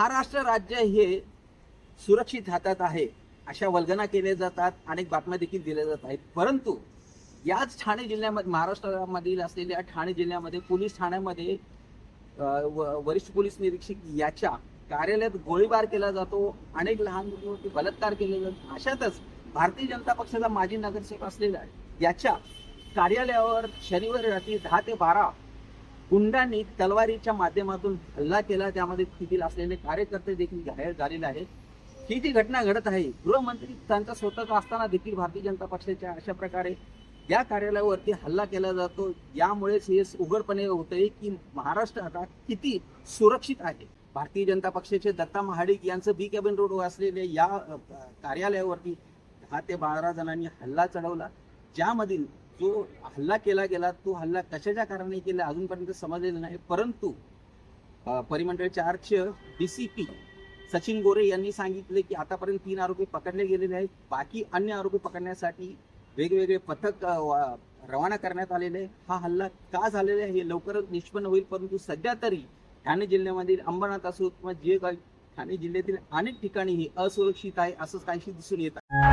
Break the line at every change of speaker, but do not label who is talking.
महाराष्ट्र राज्य हे सुरक्षित हातात आहे अशा वल्गना केल्या जातात अनेक बातम्या देखील दिल्या जात आहेत. परंतु याच ठाणे जिल्ह्यामध्ये महाराष्ट्रामधील असलेल्या ठाणे जिल्ह्यामध्ये पोलीस ठाण्यामध्ये व- वरिष्ठ पोलीस निरीक्षक याच्या कार्यालयात गोळीबार केला जातो अनेक लहान मुलीवरती बलात्कार केले जातात. अशातच भारतीय जनता पक्षाचा माजी नगरसेवक असलेला याच्या कार्यालयावर शनिवारी रात्री दहा ते बारा गुंडांनी तलवारीच्या माध्यमातून हल्ला केला. त्यामध्ये स्थितीला असलेले कार्यकर्ते देखील घायल झालेले आहेत. ही जी घटना घडत आहे गृहमंत्री त्यांचा स्वतःचा असताना देखील भारतीय जनता पक्षाच्या अशा प्रकारे या कार्यालयावरती हल्ला केला जातो. यामुळेच हे उघडपणे होतंय की महाराष्ट्र आता किती सुरक्षित आहे. भारतीय जनता पक्षाचे दत्ता महाडिक यांचं बी कॅबिन रोड असलेल्या या कार्यालयावरती दहा ते बारा जणांनी हल्ला चढवला. ज्यामधील जो हल्ला केला गेला तो हल्ला कशाच्या कारणाने केला अजूनपर्यंत समजलेला नाही. परंतु परिमंडळाचे अर्थ D C P Sachin Gore यांनी सांगितले की आतापर्यंत तीन आरोपी पकडले गेलेले आहेत. बाकी अन्य आरोपी पकडण्यासाठी वेगवेगळे पथक रवाना करण्यात आलेले आहे हा हल्ला का झालेला आहे हे लवकरच निष्पन्न होईल परंतु सध्या तरी ठाणे जिल्ह्यामधील अंबरनाथ असो किंवा जे काही ठाणे जिल्ह्यातील अनेक ठिकाणी हे असुरक्षित आहे असं काहीशी दिसून येत आहे.